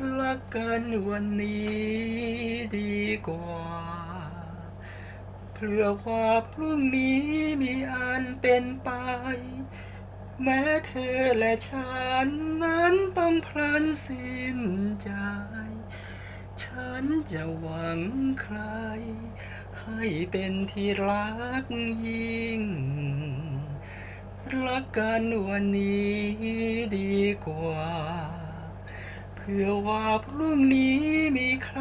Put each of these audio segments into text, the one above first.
รักกันวันนี้ดีกว่า เพื่อว่าพรุ่งนี้มีอันเป็นไป แม้เธอและฉันนั้นต้องพลันสิ้นใจ ฉันจะหวังใคร ให้เป็นที่รักยิ่ง รักกันวันนี้ดีกว่า เพื่อว่าพรุ่งนี้มีใคร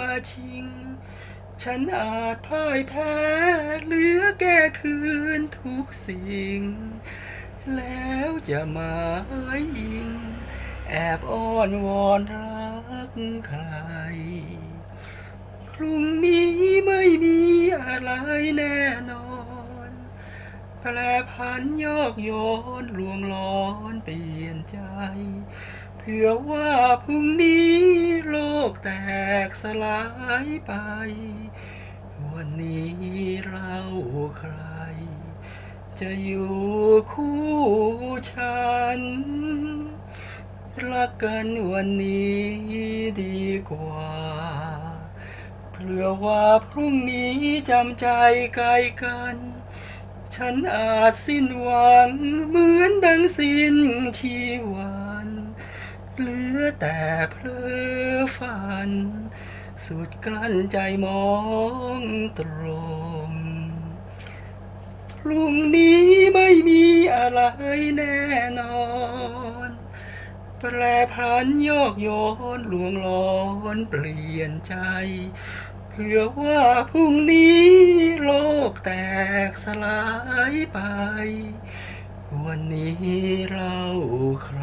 มาชิง ฉันอาจพ่ายแพ้เหลือแก้คืนทุกสิ่ง แล้วจะมายอิง แอบอ้อนวอนรักใคร พรุ่งนี้ไม่มีอะไรแน่นอนแปรพันโยกโยนลวงล้อนเปลี่ยนใจ เพื่อว่าพรุ่งนี้โลกแตกสลายไป วันนี้เราใคร จะอยู่คู่ฉัน รักกันวันนี้ดีกว่าเพื่อว่าพรุ่งนี้จำใจไกลกัน ฉันอาจสิ้นหวังเหมือนดังสิ้นชีวัน เหลือแต่เพลอฝัน สุดกลั้นใจมองตรงพรุ่งนี้ไม่มีอะไรแน่นอน แปรพันโยกโยนลวงล้อนเปลี่ยนใจเพื่อว่าพรุ่งนี้โลกแตกสลายไป วันนี้เราใคร